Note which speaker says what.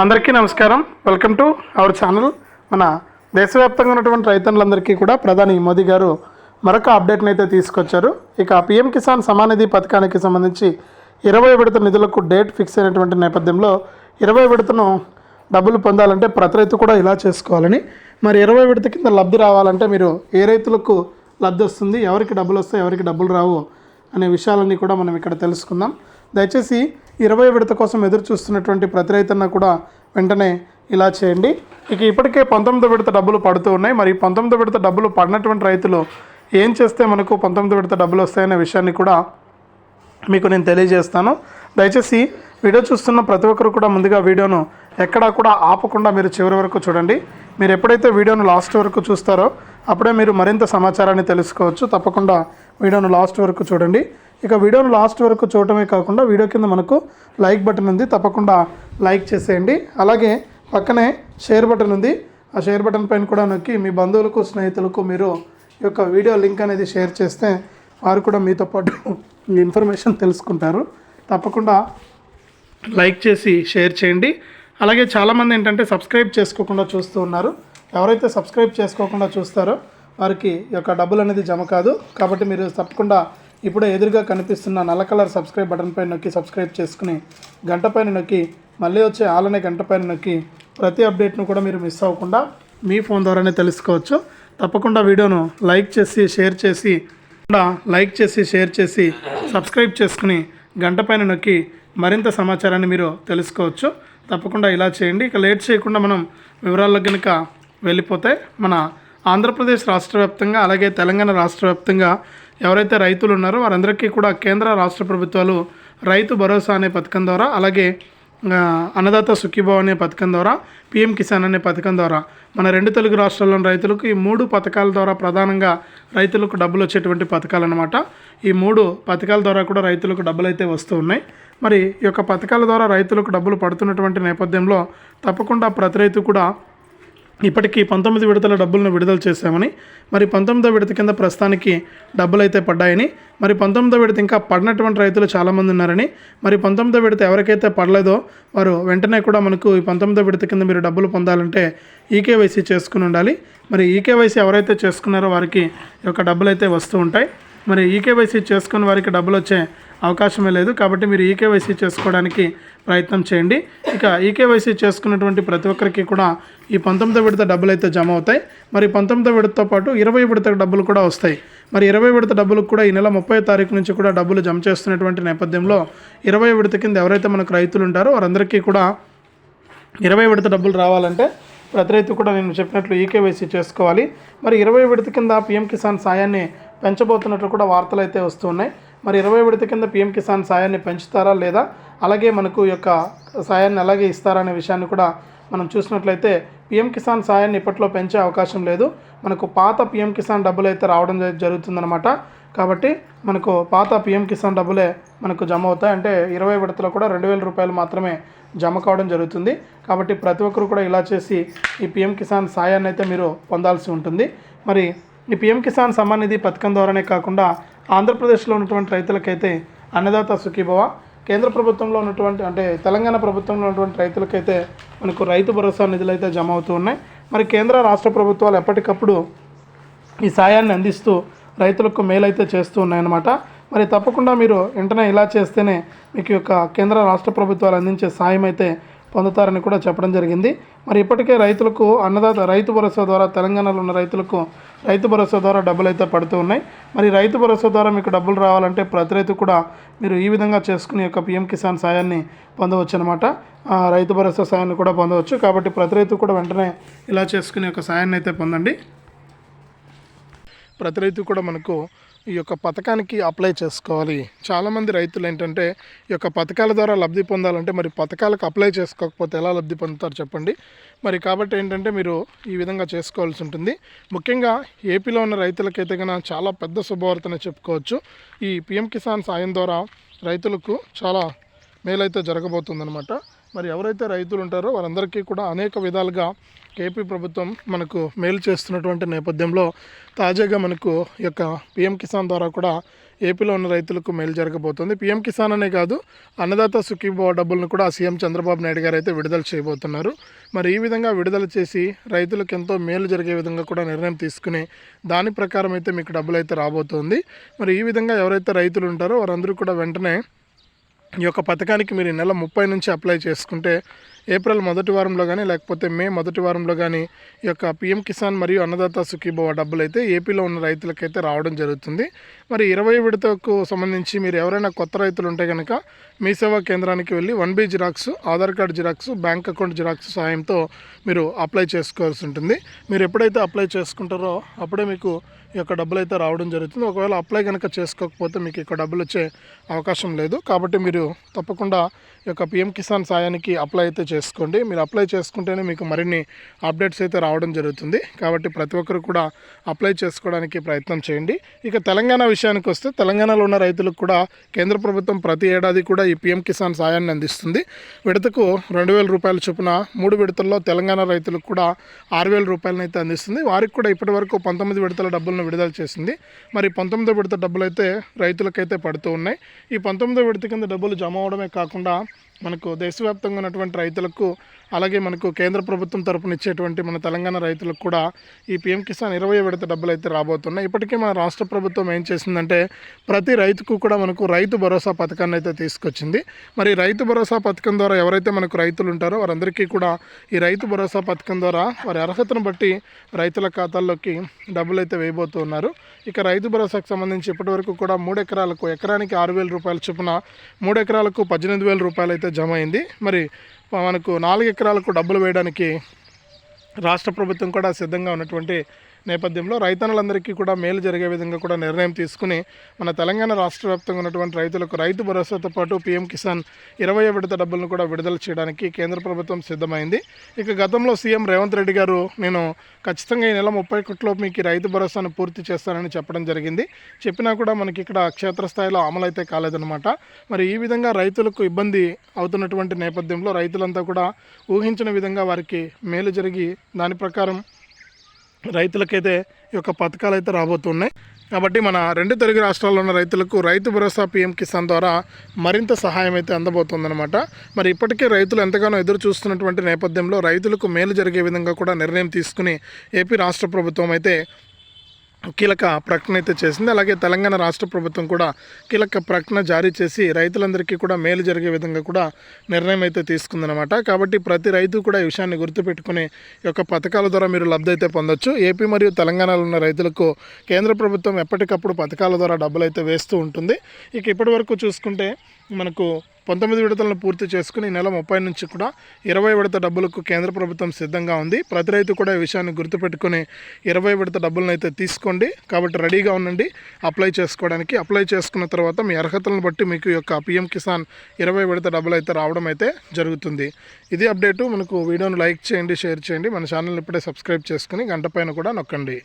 Speaker 1: అందరికీ నమస్కారం. Welcome to our channel మన దేశవ్యాప్తంగా ఉన్నటువంటి రైతన్నులందరికీ కూడా ప్రధాని మోదీ గారు మరొక అప్డేట్ని అయితే తీసుకొచ్చారు. ఇక పిఎం కిసాన్ సమానిధి పథకానికి సంబంధించి ఇరవై విడత నిధులకు డేట్ ఫిక్స్ అయినటువంటి నేపథ్యంలో ఇరవై విడతను డబ్బులు పొందాలంటే ప్రతి రైతు కూడా ఇలా చేసుకోవాలని. మరి ఇరవై విడత కింద లబ్ధి రావాలంటే మీరు ఏ రైతులకు లబ్ధి వస్తుంది ఎవరికి డబ్బులు వస్తాయి ఎవరికి డబ్బులు రావు అనే విషయాలన్నీ కూడా మనం ఇక్కడ తెలుసుకుందాం. దయచేసి ఇరవై విడత కోసం ఎదురు చూస్తున్నటువంటి ప్రతి రైతన్న కూడా వెంటనే ఇలా చేయండి. ఇక ఇప్పటికే పంతొమ్మిది విడత డబ్బులు పడుతూ ఉన్నాయి. మరి పంతొమ్మిది విడత డబ్బులు పడినటువంటి రైతులు ఏం చేస్తే మనకు పంతొమ్మిది విడత డబ్బులు వస్తాయనే విషయాన్ని కూడా మీకు నేను తెలియజేస్తాను. దయచేసి వీడియో చూస్తున్న ప్రతి ఒక్కరు కూడా ముందుగా వీడియోను ఎక్కడా కూడా ఆపకుండా మీరు చివరి వరకు చూడండి. మీరు ఎప్పుడైతే వీడియోను లాస్ట్ వరకు చూస్తారో అప్పుడే మీరు మరింత సమాచారాన్ని తెలుసుకోవచ్చు. తప్పకుండా వీడియోను లాస్ట్ వరకు చూడండి. ఇక వీడియోను లాస్ట్ వరకు చూడటమే కాకుండా వీడియో కింద మనకు లైక్ బటన్ ఉంది తప్పకుండా లైక్ చేసేయండి. అలాగే పక్కనే షేర్ బటన్ ఉంది. ఆ షేర్ బటన్ పైన కూడా నొక్కి మీ బంధువులకు స్నేహితులకు మీరు ఈ యొక్క వీడియో లింక్ అనేది షేర్ చేస్తే వారు కూడా మీతో పాటు ఇన్ఫర్మేషన్ తెలుసుకుంటారు. తప్పకుండా లైక్ చేసి షేర్ చేయండి. అలాగే చాలామంది ఏంటంటే సబ్స్క్రైబ్ చేసుకోకుండా చూస్తూ ఉన్నారు. ఎవరైతే సబ్స్క్రైబ్ చేసుకోకుండా చూస్తారో వారికి ఈ యొక్క డబ్బులు అనేది జమ కాదు. కాబట్టి మీరు తప్పకుండా ఇప్పుడే ఎదురుగా కనిపిస్తున్న నల్ల కలర్ సబ్స్క్రైబ్ బటన్ పైన నొక్కి సబ్స్క్రైబ్ చేసుకుని గంట పైన నొక్కి మళ్ళీ వచ్చే ఆలనే గంట పైన నొక్కి ప్రతి అప్డేట్ను కూడా మీరు మిస్ అవ్వకుండా మీ ఫోన్ ద్వారానే తెలుసుకోవచ్చు. తప్పకుండా వీడియోను లైక్ చేసి షేర్ చేసి కూడా లైక్ చేసి షేర్ చేసి సబ్స్క్రైబ్ చేసుకుని గంట పైన నొక్కి మరింత సమాచారాన్ని మీరు తెలుసుకోవచ్చు. తప్పకుండా ఇలా చేయండి. ఇక లేట్ చేయకుండా మనం వివరాల్లో కనుక వెళ్ళిపోతే మన ఆంధ్రప్రదేశ్ రాష్ట్ర వ్యాప్తంగా అలాగే తెలంగాణ రాష్ట్ర వ్యాప్తంగా ఎవరైతే రైతులు ఉన్నారో వారందరికీ కూడా కేంద్ర రాష్ట్ర ప్రభుత్వాలు రైతు భరోసా అనే పథకం ద్వారా అలాగే అన్నదాత సుఖీభావ్ అనే పథకం ద్వారా పిఎం కిసాన్ అనే పథకం ద్వారా మన రెండు తెలుగు రాష్ట్రాల్లోని రైతులకు ఈ మూడు పథకాల ద్వారా ప్రధానంగా రైతులకు డబ్బులు వచ్చేటువంటి పథకాలు అనమాట ఈ మూడు పథకాల ద్వారా కూడా రైతులకు డబ్బులు అయితే వస్తూ ఉన్నాయి. మరి ఈ యొక్క పథకాల ద్వారా రైతులకు డబ్బులు పడుతున్నటువంటి నేపథ్యంలో తప్పకుండా ప్రతి రైతు కూడా ఇప్పటికీ పంతొమ్మిది విడతల డబ్బులను విడుదల చేశామని మరి పంతొమ్మిదో విడత కింద ప్రస్తుతానికి డబ్బులు అయితే పడ్డాయని మరి పంతొమ్మిదో విడత ఇంకా పడినటువంటి రైతులు చాలామంది ఉన్నారని మరి పంతొమ్మిదో విడత ఎవరికైతే పడలేదో వారు వెంటనే కూడా మనకు ఈ పంతొమ్మిదో విడత కింద మీరు డబ్బులు పొందాలంటే ఈకేవైసీ చేసుకుని ఉండాలి. మరి ఈకేవైసీ ఎవరైతే చేసుకున్నారో వారికి ఈ యొక్క డబ్బులు అయితే వస్తూ ఉంటాయి. మరి ఈకేవైసీ చేసుకుని వారికి డబ్బులు వచ్చే అవకాశమే లేదు. కాబట్టి మీరు ఈకేవైసీ చేసుకోవడానికి ప్రయత్నం చేయండి. ఇక ఈకేవైసీ చేసుకున్నటువంటి ప్రతి ఒక్కరికి కూడా ఈ పంతొమ్మిదో విడత డబ్బులు అయితే జమ అవుతాయి. మరి పంతొమ్మిదో విడతతో పాటు ఇరవై విడత డబ్బులు కూడా వస్తాయి. మరి ఇరవై విడత డబ్బులకు కూడా ఈ నెల ముప్పై తారీఖు నుంచి కూడా డబ్బులు జమ చేస్తున్నటువంటి నేపథ్యంలో ఇరవై విడత కింద ఎవరైతే మనకు రైతులు ఉంటారో వారందరికీ కూడా ఇరవై విడత డబ్బులు రావాలంటే ప్రతి రైతు కూడా నేను చెప్పినట్లు ఈకేవైసీ చేసుకోవాలి. మరి ఇరవై విడత కింద పిఎం కిసాన్ సాయాన్ని పెంచబోతున్నట్లు కూడా వార్తలు అయితే వస్తున్నాయి మరి ఇరవై విడత కింద పిఎం కిసాన్ సాయాన్ని పెంచుతారా లేదా? అలాగే మనకు యొక్క సాయాన్ని అలాగే ఇస్తారా అనే విషయాన్ని కూడా మనం చూసినట్లయితే పిఎం కిసాన్ సాయాన్ని ఇప్పట్లో పెంచే అవకాశం లేదు. మనకు పాత పిఎం కిసాన్ డబ్బులు అయితే రావడం జ- జరుగుతుందన్నమాట. కాబట్టి మనకు పాత పిఎం కిసాన్ డబ్బులే మనకు జమ అవుతాయి. అంటే ఇరవై విడతలో కూడా రెండు వేల రూపాయలు మాత్రమే జమ కావడం జరుగుతుంది. కాబట్టి ప్రతి ఒక్కరు కూడా ఇలా చేసి ఈ పిఎం కిసాన్ సాయాన్ని అయితే మీరు పొందాల్సి ఉంటుంది. మరి ఈ పిఎం కిసాన్ సమ్మాన్ నిధి పథకం ద్వారానే కాకుండా ఆంధ్రప్రదేశ్లో ఉన్నటువంటి రైతులకైతే అన్నదాత సుఖీభవ. కేంద్ర ప్రభుత్వంలో ఉన్నటువంటి అంటే తెలంగాణ ప్రభుత్వంలో ఉన్నటువంటి రైతులకైతే మనకు రైతు భరోసా నిధులు అయితే జమ అవుతూ ఉన్నాయి. మరి కేంద్ర రాష్ట్ర ప్రభుత్వాలు ఎప్పటికప్పుడు ఈ సాయాన్ని అందిస్తూ రైతులకు మేలైతే చేస్తూ ఉన్నాయన్నమాట. మరి తప్పకుండా మీరు వెంటనే ఇలా చేస్తేనే మీకు యొక్క కేంద్ర రాష్ట్ర ప్రభుత్వాలు అందించే సాయం అయితే పొందుతారని కూడా చెప్పడం జరిగింది. మరి ఇప్పటికే రైతులకు అన్నదాత రైతు భరోసా ద్వారా తెలంగాణలో ఉన్న రైతులకు రైతు భరోసా ద్వారా డబ్బులు అయితే పడుతూ ఉన్నాయి. మరి రైతు భరోసా ద్వారా మీకు డబ్బులు రావాలంటే ప్రతి రైతు కూడా మీరు ఈ విధంగా చేసుకుని యొక్క పిఎం కిసాన్ సాయాన్ని పొందవచ్చు అనమాట రైతు భరోసా సాయాన్ని కూడా పొందవచ్చు. కాబట్టి ప్రతి రైతు కూడా వెంటనే ఇలా చేసుకుని యొక్క సాయాన్ని అయితే పొందండి. ప్రతి రైతు కూడా మనకు ఈ యొక్క పథకానికి అప్లై చేసుకోవాలి. చాలామంది రైతులు ఏంటంటే ఈ యొక్క పథకాల ద్వారా లబ్ధి పొందాలంటే మరి పథకాలకు అప్లై చేసుకోకపోతే ఎలా లబ్ధి పొందుతారు చెప్పండి. మరి కాబట్టి ఏంటంటే మీరు ఈ విధంగా చేసుకోవాల్సి ఉంటుంది. ముఖ్యంగా ఏపీలో ఉన్న రైతులకైతే కనుక చాలా పెద్ద శుభవార్తనే చెప్పుకోవచ్చు. ఈ పిఎం కిసాన్ సాయం ద్వారా రైతులకు చాలా మేలైతే జరగబోతుందన్నమాట. మరి ఎవరైతే రైతులు ఉంటారో వారందరికీ కూడా అనేక విధాలుగా ఏపీ ప్రభుత్వం మనకు మేలు చేస్తున్నటువంటి నేపథ్యంలో తాజాగా మనకు ఈ యొక్క పిఎం కిసాన్ ద్వారా కూడా ఏపీలో ఉన్న రైతులకు మేలు జరగబోతుంది. పీఎం కిసాన్ అనే కాదు అన్నదాత సుఖీభావ డబ్బులను కూడా సీఎం చంద్రబాబు నాయుడు గారు అయితే విడుదల చేయబోతున్నారు. మరి ఈ విధంగా విడుదల చేసి రైతులకు ఎంతో మేలు జరిగే విధంగా కూడా నిర్ణయం తీసుకుని దాని ప్రకారం అయితే మీకు డబ్బులు అయితే రాబోతోంది. మరి ఈ విధంగా ఎవరైతే రైతులు ఉంటారో వారందరూ కూడా వెంటనే ఈ యొక్క పథకానికి మీరు నెల ముప్పై నుంచి అప్లై చేసుకుంటే ఏప్రిల్ మొదటి వారంలో కానీ లేకపోతే మే మొదటి వారంలో కానీ ఈ యొక్క పిఎం కిసాన్ మరియు అన్నదాత సుఖీభవ డబ్బులు అయితే ఏపీలో ఉన్న రైతులకైతే రావడం జరుగుతుంది. మరి ఇరవై విడతకు సంబంధించి మీరు ఎవరైనా కొత్త రైతులు ఉంటే కనుక మీ సేవా కేంద్రానికి వెళ్ళి one B xerox Aadhaar card xerox bank account xerox సహాయంతో మీరు అప్లై చేసుకోవాల్సి ఉంటుంది. మీరు ఎప్పుడైతే అప్లై చేసుకుంటారో అప్పుడే మీకు ఈ యొక్క డబ్బులు అయితే రావడం జరుగుతుంది. ఒకవేళ అప్లై కనుక చేసుకోకపోతే మీకు ఇక్కడ డబ్బులు వచ్చే అవకాశం లేదు. కాబట్టి మీరు తప్పకుండా ఈ యొక్క పిఎం కిసాన్ సాయానికి అప్లై అయితే చేసుకోండి. మీరు అప్లై చేసుకుంటేనే మీకు మరిన్ని అప్డేట్స్ అయితే రావడం జరుగుతుంది. కాబట్టి ప్రతి ఒక్కరు కూడా అప్లై చేసుకోవడానికి ప్రయత్నం చేయండి. ఇక తెలంగాణ విషయానికి వస్తే తెలంగాణలో ఉన్న రైతులకు కూడా కేంద్ర ప్రభుత్వం ప్రతి ఏడాది కూడా ఈ పిఎం కిసాన్ సాయాన్ని అందిస్తుంది. విడతకు రెండు వేల రూపాయల చొప్పున మూడు విడతల్లో తెలంగాణ రైతులకు కూడా ఆరు వేల రూపాయలను అయితే అందిస్తుంది. వారికి కూడా ఇప్పటి వరకు పంతొమ్మిది విడతల డబ్బులను విడుదల చేసింది. మరి పంతొమ్మిదో విడత డబ్బులు అయితే రైతులకైతే పడుతూ ఉన్నాయి. ఈ పంతొమ్మిదో విడత కింద డబ్బులు జమ అవడమే కాకుండా మనకు దేశవ్యాప్తంగా ఉన్నటువంటి రైతులకు అలాగే మనకు కేంద్ర ప్రభుత్వం తరపున ఇచ్చేటువంటి మన తెలంగాణ రైతులకు కూడా ఈ పిఎం కిసాన్ ఇరవై విడత డబ్బులు అయితే రాబోతున్నాయి. ఇప్పటికే మన రాష్ట్ర ప్రభుత్వం ఏం చేసిందంటే ప్రతి రైతుకు కూడా మనకు రైతు భరోసా పథకాన్ని అయితే తీసుకొచ్చింది. మరి రైతు భరోసా పథకం ద్వారా ఎవరైతే మనకు రైతులు ఉంటారో వారందరికీ కూడా ఈ రైతు భరోసా పథకం ద్వారా వారి అర్హతను బట్టి రైతుల ఖాతాల్లోకి డబ్బులు అయితే వేయబోతున్నారు ఇక రైతు భరోసాకు సంబంధించి ఇప్పటివరకు కూడా మూడు ఎకరాలకు ఎకరానికి ఆరు వేల రూపాయల చొప్పున మూడు ఎకరాలకు పద్దెనిమిది వేల రూపాయలు అయితే జమ అయింది. మరి మనకు నాలుగు ఎకరాలకు డబ్బులు వేయడానికి రాష్ట్ర ప్రభుత్వం కూడా సిద్ధంగా ఉన్నటువంటి నేపథ్యంలో రైతన్నలందరికీ కూడా మేలు జరిగే విధంగా కూడా నిర్ణయం తీసుకుని మన తెలంగాణ రాష్ట్ర వ్యాప్తంగా ఉన్నటువంటి రైతులకు రైతు భరోసాతో పాటు పీఎం కిసాన్ ఇరవై విడత డబ్బులను కూడా విడుదల చేయడానికి కేంద్ర ప్రభుత్వం సిద్ధమైంది. ఇక గతంలో సీఎం రేవంత్ రెడ్డి గారు నేను ఖచ్చితంగా ఈ నెల ముప్పై ఒకటిలో మీకు రైతు భరోసాను పూర్తి చేస్తానని చెప్పడం జరిగింది. చెప్పినా కూడా మనకి ఇక్కడ క్షేత్రస్థాయిలో అమలు అయితే కాలేదన్నమాట. మరి ఈ విధంగా రైతులకు ఇబ్బంది అవుతున్నటువంటి నేపథ్యంలో రైతులంతా కూడా ఊహించిన విధంగా వారికి మేలు జరిగి దాని ప్రకారం రైతులకైతే ఈ యొక్క పథకాలు అయితే రాబోతున్నాయి. కాబట్టి మన రెండు తెలుగు రాష్ట్రాల్లో ఉన్న రైతులకు రైతు భరోసా పీఎం కిసాన్ ద్వారా మరింత సహాయం అయితే అందబోతుందన్నమాట. మరి ఇప్పటికే రైతులు ఎంతగానో ఎదురు చూస్తున్నటువంటి నేపథ్యంలో రైతులకు మేలు జరిగే విధంగా కూడా నిర్ణయం తీసుకుని ఏపీ రాష్ట్ర ప్రభుత్వం అయితే కీలక ప్రకటన అయితే చేసింది. అలాగే తెలంగాణ రాష్ట్ర ప్రభుత్వం కూడా కీలక ప్రకటన జారీ చేసి రైతులందరికీ కూడా మేలు జరిగే విధంగా కూడా నిర్ణయం అయితే తీసుకుందనమాట కాబట్టి ప్రతి రైతు కూడా ఈ విషయాన్ని గుర్తుపెట్టుకుని ఈ యొక్క పథకాల ద్వారా మీరు లబ్ధి అయితే పొందొచ్చు. ఏపీ మరియు తెలంగాణలో ఉన్న రైతులకు కేంద్ర ప్రభుత్వం ఎప్పటికప్పుడు పథకాల ద్వారా డబ్బులు అయితే వేస్తూ ఉంటుంది. ఇక ఇప్పటి వరకు చూసుకుంటే మనకు పంతొమ్మిది విడతలను పూర్తి చేసుకుని నెల ముప్పై నుంచి కూడా ఇరవై విడత డబ్బులకు కేంద్ర ప్రభుత్వం సిద్ధంగా ఉంది. ప్రతి రైతు కూడా ఈ విషయాన్ని గుర్తుపెట్టుకుని ఇరవై విడత డబ్బులను అయితే తీసుకోండి. కాబట్టి రెడీగా ఉండండి. అప్లై చేసుకోవడానికి. అప్లై చేసుకున్న తర్వాత మీ అర్హతలను బట్టి మీకు యొక్క పిఎం కిసాన్ ఇరవై విడత డబ్బులు అయితే రావడం అయితే జరుగుతుంది. ఇది అప్డేటు. మనకు వీడియోను లైక్ చేయండి షేర్ చేయండి. మన ఛానల్ ఇప్పుడే సబ్స్క్రైబ్ చేసుకుని గంట పైన కూడా నొక్కండి.